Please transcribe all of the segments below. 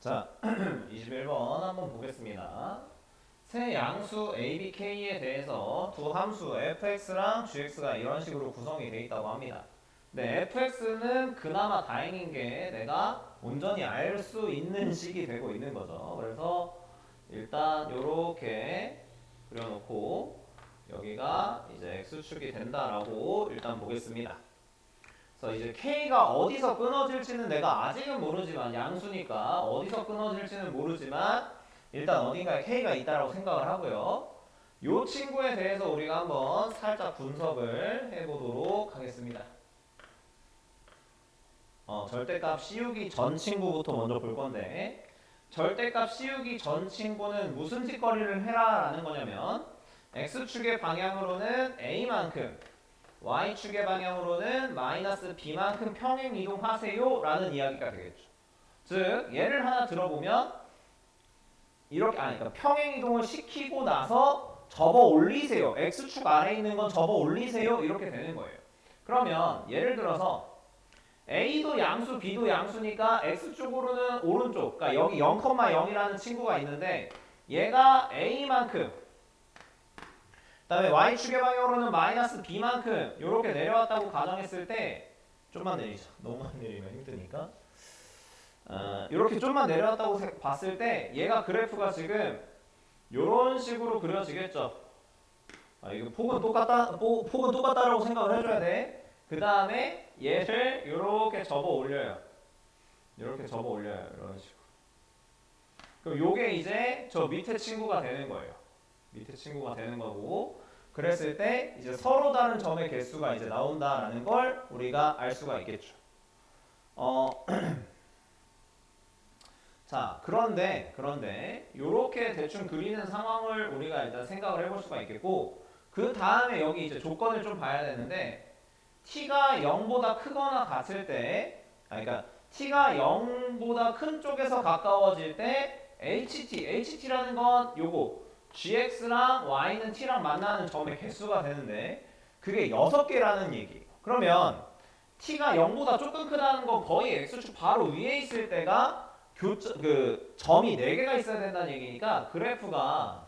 자, 21번 한번 보겠습니다. 세 양수 a, b, k에 대해서 두 함수 fx랑 gx가 이런 식으로 구성이 되어 있다고 합니다. 네, fx는 그나마 다행인 게 내가 온전히 알 수 있는 식이 되고 있는 거죠. 그래서 일단 요렇게 그려놓고 여기가 이제 x축이 된다라고 일단 보겠습니다. 그래서 이제 K가 어디서 끊어질지는 내가 아직은 모르지만 양수니까 어디서 끊어질지는 모르지만 일단 어딘가에 K가 있다라고 생각을 하고요. 요 친구에 대해서 우리가 한번 살짝 분석을 해보도록 하겠습니다. 어, 절대값 씌우기 전 친구부터 먼저 볼 건데 절대값 씌우기 전 친구는 무슨 짓거리를 해라라는 거냐면 x축의 방향으로는 a만큼 y축의 방향으로는 마이너스 b만큼 평행 이동하세요 라는 이야기가 되겠죠. 즉 얘를 하나 들어보면 이렇게 아니 그러니까 평행 이동을 시키고 나서 접어 올리세요. x축 아래에 있는 건 접어 올리세요. 이렇게 되는 거예요. 그러면 예를 들어서 a도 양수, b도 양수니까 x쪽으로는 오른쪽, 그러니까 여기 0,0이라는 친구가 있는데 얘가 a만큼 그 다음에 y축의 방향으로는 마이너스 b만큼 이렇게 내려왔다고 가정했을 때 좀만 내리자. 너무 많이 내리면 힘드니까. 어, 이렇게 좀만 내려왔다고 세- 봤을 때 얘가 그래프가 지금 이런 식으로 그려지겠죠. 아, 이거 폭은 똑같다, 폭, 폭은 똑같다라고 생각을 해줘야 돼. 그 다음에 얘를 이렇게 접어 올려요. 이렇게 접어 올려요. 이런 식으로. 그럼 요게 이제 저 밑에 친구가 되는 거예요. 밑에 친구가 되는 거고 그랬을 때 이제 서로 다른 점의 개수가 이제 나온다라는 걸 우리가 알 수가 있겠죠. 어, 자 그런데 그런데 요렇게 대충 그리는 상황을 우리가 일단 생각을 해볼 수가 있겠고 그 다음에 여기 이제 조건을 좀 봐야 되는데 t가 0보다 크거나 같을 때 아니, 그러니까 t가 0보다 큰 쪽에서 가까워질 때 ht ht라는 건 요거 gx랑 y는 t랑 만나는 점의 개수가 되는데 그게 6개라는 얘기예요. 그러면 t가 0보다 조금 크다는 건 거의 x축 바로 위에 있을 때가 교점 그 점이 4개가 있어야 된다는 얘기니까 그래프가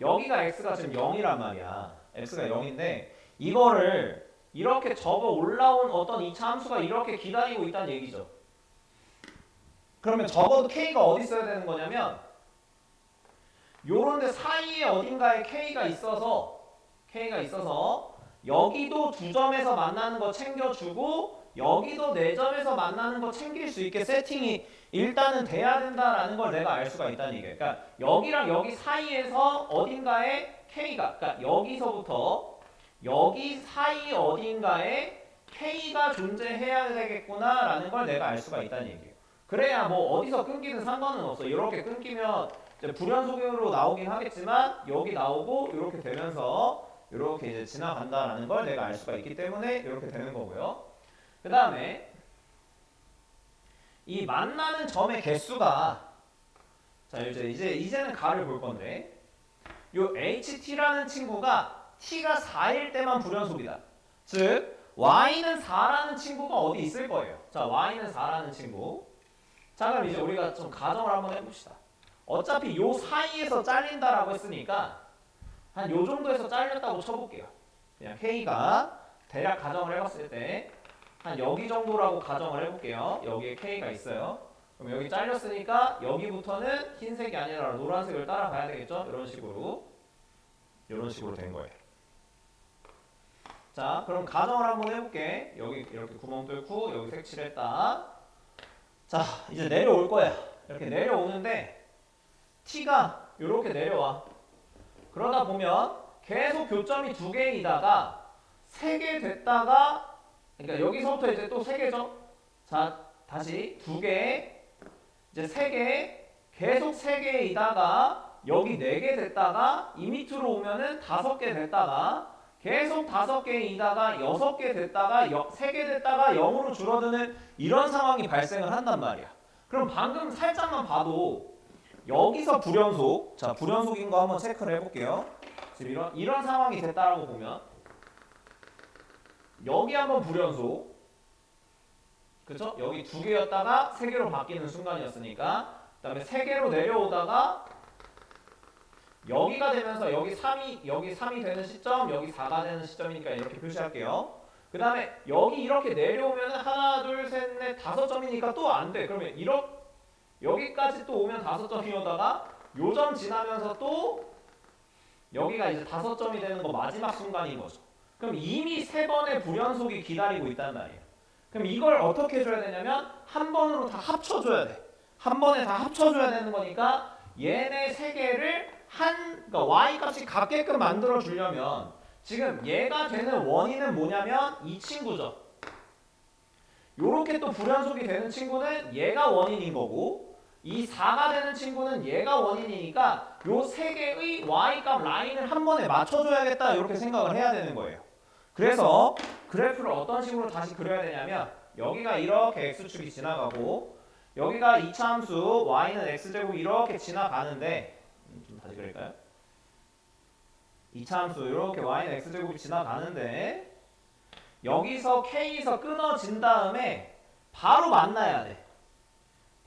여기가 x가 지금 0이란 말이야. x가 0인데 이거를 이렇게 접어 올라온 어떤 이차 함수가 이렇게 기다리고 있다는 얘기죠. 그러면 적어도 k가 어디 있어야 되는 거냐면 요런데 사이에 어딘가에 k가 있어서 k가 있어서 여기도 두 점에서 만나는 거 챙겨주고 여기도 네 점에서 만나는 거 챙길 수 있게 세팅이 일단은 돼야 된다라는 걸 내가 알 수가 있다는 얘기예요. 그러니까 여기랑 여기 사이에서 어딘가에 k가 그러니까 여기서부터 여기 사이 어딘가에 k가 존재해야 되겠구나라는 걸 내가 알 수가 있다는 얘기예요. 그래야 뭐 어디서 끊기는 상관은 없어. 이렇게 끊기면 이제 불연속으로 나오긴 하겠지만 여기 나오고 이렇게 되면서 이렇게 이제 지나간다라는 걸 내가 알 수가 있기 때문에 이렇게 되는 거고요. 그 다음에 이 만나는 점의 개수가 자 이제 이제 이제는 가를 볼 건데 요 HT라는 친구가 T가 4일 때만 불연속이다. 즉 Y는 4라는 친구가 어디 있을 거예요. 자 Y는 4라는 친구. 자 그럼 이제 우리가 좀 가정을 한번 해봅시다. 어차피 요 사이에서 잘린다라고 했으니까 한 요 정도에서 잘렸다고 쳐볼게요. 그냥 K가 대략 가정을 해봤을 때 한 여기 정도라고 가정을 해볼게요. 여기에 K가 있어요. 그럼 여기 잘렸으니까 여기부터는 흰색이 아니라 노란색을 따라가야 되겠죠? 이런 식으로 이런 식으로 된 거예요. 자, 그럼 가정을 한번 해볼게. 여기 이렇게 구멍 뚫고 여기 색칠했다. 자, 이제 내려올 거야. 이렇게 내려오는데 T가 이렇게 내려와. 그러다 보면 계속 교점이 두 개이다가 세 개 됐다가 그러니까 여기서부터 이제 또 세 개죠. 자, 다시 두 개, 이제 세 개, 계속 세 개이다가 여기 네 개 됐다가 이 밑으로 오면은 다섯 개 됐다가 계속 다섯 개이다가 여섯 개 됐다가 세 개 됐다가 0으로 줄어드는 이런 상황이 발생을 한단 말이야. 그럼 방금 살짝만 봐도 여기서 불연속, 자 불연속인 거 한번 체크를 해볼게요. 지금 이런 이런 상황이 됐다라고 보면 여기 한번 불연속, 그죠? 여기 두 개였다가 세 개로 바뀌는 순간이었으니까 그다음에 세 개로 내려오다가 여기가 되면서 여기 3이 여기 3이 되는 시점, 여기 4가 되는 시점이니까 이렇게 표시할게요. 그 다음에 여기 이렇게 내려오면 하나, 둘, 셋, 넷, 다섯 점이니까 또 안 돼. 그러면 이렇게 여기까지 또 오면 다섯 점이오다가 요점 지나면서 또 여기가 이제 다섯 점이 되는 거 마지막 순간인 거죠. 그럼 이미 세 번의 불연속이 기다리고 있단 말이에요. 그럼 이걸 어떻게 해줘야 되냐면 한 번으로 다 합쳐줘야 돼. 한 번에 다 합쳐줘야 되는 거니까 얘네 세 개를 한 그러니까 y 값이 같게끔 만들어 주려면 지금 얘가 되는 원인은 뭐냐면 이 친구죠. 요렇게 또 불연속이 되는 친구는 얘가 원인인 거고 이 4가 되는 친구는 얘가 원인이니까 요 세 개의 y 값 라인을 한 번에 맞춰줘야겠다 이렇게 생각을 해야 되는 거예요. 그래서 그래프를 어떤 식으로 다시 그려야 되냐면 여기가 이렇게 x축이 지나가고 여기가 이차함수 y는 x제곱 이렇게 지나가는데 음, 좀 다시 그릴까요? 이차함수 이렇게 y는 x제곱이 지나가는데 여기서 k에서 끊어진 다음에 바로 만나야 돼.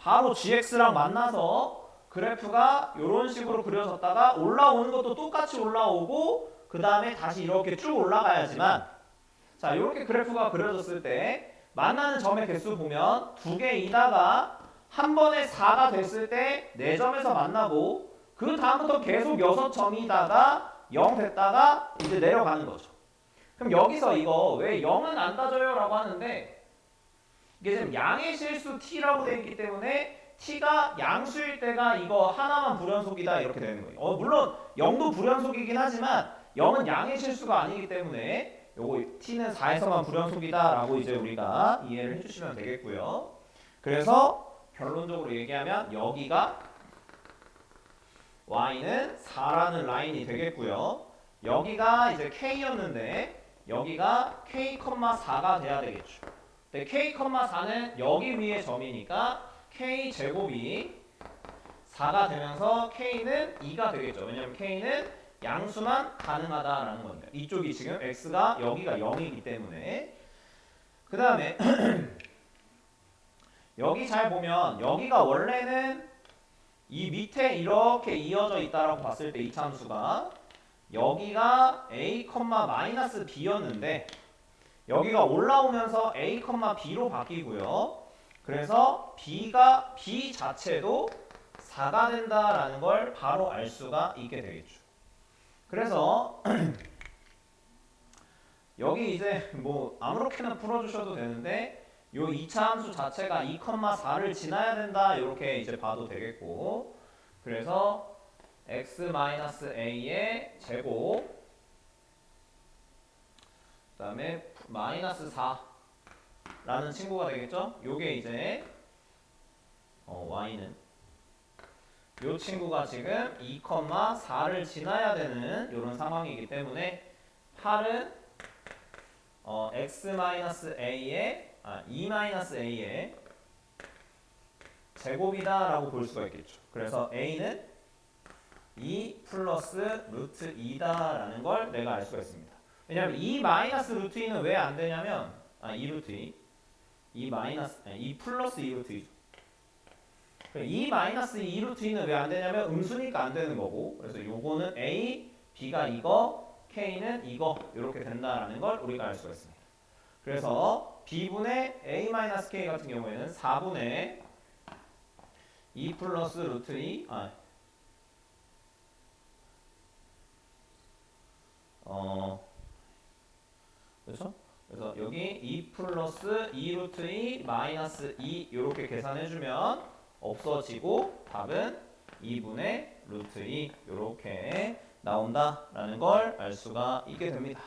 바로 gx랑 만나서 그래프가 이런 식으로 그려졌다가 올라오는 것도 똑같이 올라오고 그 다음에 다시 이렇게 쭉 올라가야지만 자 이렇게 그래프가 그려졌을 때 만나는 점의 개수 보면 두 개이다가 한 번에 4가 됐을 때 4점에서 만나고 그 다음부터 계속 6점이다가 0 됐다가 이제 내려가는 거죠. 그럼 여기서 이거 왜 0은 안 따져요? 라고 하는데 이게 지금 양의 실수 t라고 되어 있기 때문에 t가 양수일 때가 이거 하나만 불연속이다 이렇게 되는 거예요. 어, 물론 0도 불연속이긴 하지만 0은 양의 실수가 아니기 때문에 요거 t는 4에서만 불연속이다라고 이제 우리가 이해를 해주시면 되겠고요. 그래서 결론적으로 얘기하면 여기가 y는 4라는 라인이 되겠고요. 여기가 이제 k였는데 여기가 k, 4가 돼야 되겠죠. 근데 k, 4는 여기 위에 점이니까 k 제곱이 4가 되면서 k는 2가 되겠죠. 왜냐면 k는 양수만 가능하다라는 건데 이쪽이 지금 x가 여기가 0이기 때문에 그 다음에 여기 잘 보면 여기가 원래는 이 밑에 이렇게 이어져 있다라고 봤을 때 이 참수가 여기가 a, 마이너스 b였는데 여기가 올라오면서 a, b로 바뀌고요. 그래서 b가 b 자체도 4가 된다라는 걸 바로 알 수가 있게 되겠죠. 그래서 여기 이제 뭐 아무렇게나 풀어주셔도 되는데 요 2차 함수 자체가 2,4를 지나야 된다 이렇게 이제 봐도 되겠고 그래서 x-a의 제곱 그 다음에 마이너스 4라는 친구가 되겠죠? 요게 이제 어, y는 요 친구가 지금 2,4를 지나야 되는 이런 상황이기 때문에 8은 어, x-a의 아, 2-a의 제곱이다라고 볼 수가 있겠죠. 그래서 a는 2 플러스 루트 2다라는 걸 내가 알 수가 있습니다. 왜냐하면 2 마이너스 루트 2는 왜 안 되냐면 아, 2 루트 2 2 마이너스 아니, 2 플러스 2 루트 2 2 마이너스 2 루트 2는 왜 안 되냐면 음수니까 안 되는 거고. 그래서 요거는 a, b가 이거, k는 이거 이렇게 된다라는 걸 우리가 알 수가 있습니다. 그래서 b분의 a-k 같은 경우에는 4분의 2 플러스 루트 2 아, 어 그렇죠? 그래서 여기 2 플러스 2 루트 2 마이너스 2 이렇게 계산해주면 없어지고 답은 2분의 루트 2 이렇게 나온다라는 걸 알 수가 있게 됩니다.